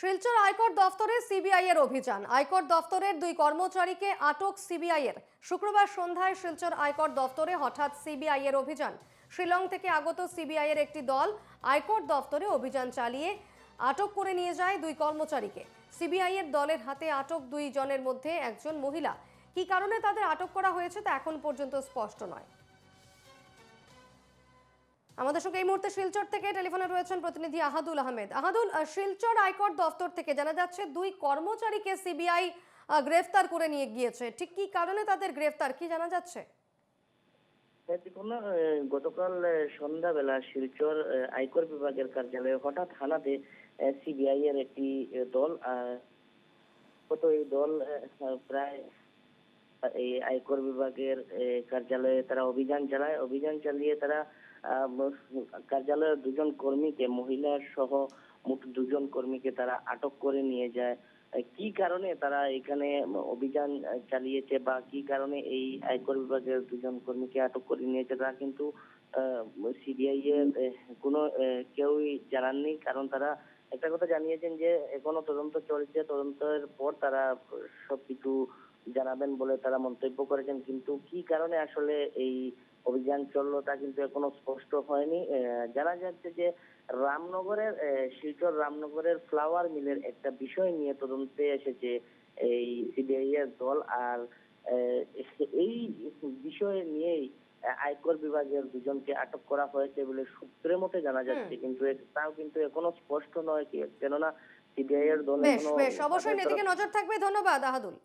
শিলচর আয়কর দফতরে সিবিআই এর অভিযান। আয়কর দফতরের দুই কর্মচারীকে আটক সিবিআই এর। শুক্রবার সন্ধ্যায় শিলচর আয়কর দফতরে হঠাৎ সিবিআই এর অভিযান। শিলং থেকে আগত সিবিআই এর একটি দল আয়কর দফতরে অভিযান চালিয়ে আটক করে নিয়ে যায় দুই কর্মচারীকে। সিবিআই এর দলের হাতে আটক দুই জনের মধ্যে একজন মহিলা। কী কারণে তাদের আটক করা হয়েছে তা এখন পর্যন্ত স্পষ্ট নয়। আমাদের সঙ্গে এই মুহূর্তে শিলচর থেকে টেলিফোনে রয়েছেন প্রতিনিধি আহাদুল আহমেদ। আহাদুল শিলচর আয়কর দফতর থেকে জানা যাচ্ছে দুই কর্মচারীকে সিবিআই গ্রেফতার করে নিয়ে গিয়েছে। ঠিক কি কারণে তাদের গ্রেফতার কি জানা যাচ্ছে? হ্যাঁ, গতকাল সন্ধ্যাবেলা শিলচর আয়কর বিভাগের কার্যালয়ে হঠাৎ থানাতে সিবিআই এর একটি দল কত এই দল প্রায় এই আয়কর বিভাগের কার্যালয়ে তারা অভিযান চালায়। অভিযান চালিয়ে তারা কার্যালয়ের দুজন কর্মীকে, মহিলা সহ মোট দুজন কর্মীকে তারা আটক করে নিয়ে যায়। কি কারণে তারা এখানে অভিযান চালিয়েছে বা কি কারণে এই আয়কর বিভাগের দুজন কর্মীকে আটক করে নিয়েছে তারা কিন্তু সিবিআই এর কোনো কেউই জানাননি। কারণ তারা একটা কথা জানিয়েছেন যে, এখনও তদন্ত চলছে। তদন্তের পর তারা সবকিছু জানাবেন বলে তারা মন্তব্য করেছেন। কিন্তু কি কারণে আসলে এই অভিযান চলল তা কিন্তু এখনও স্পষ্ট হয়নি। জানা যাচ্ছে যে, রামনগরের শিলচর রামনগরের ফ্লাওয়ার মিলের একটা বিষয় নিয়ে তদন্তে এসেছে এই সিবিআই এর দল। আর এই বিষয় নিয়েই আয়কর বিভাগের দুজনকে আটক করা হয়েছে বলে সূত্রের মতে জানা যাচ্ছে কিন্তু তাও কিন্তু এখনও স্পষ্ট নয় কি কেননা সিবিআই এর দল বেশ বেশ অবশ্যই এদিকে নজর থাকবে ধন্যবাদ আহাদুল।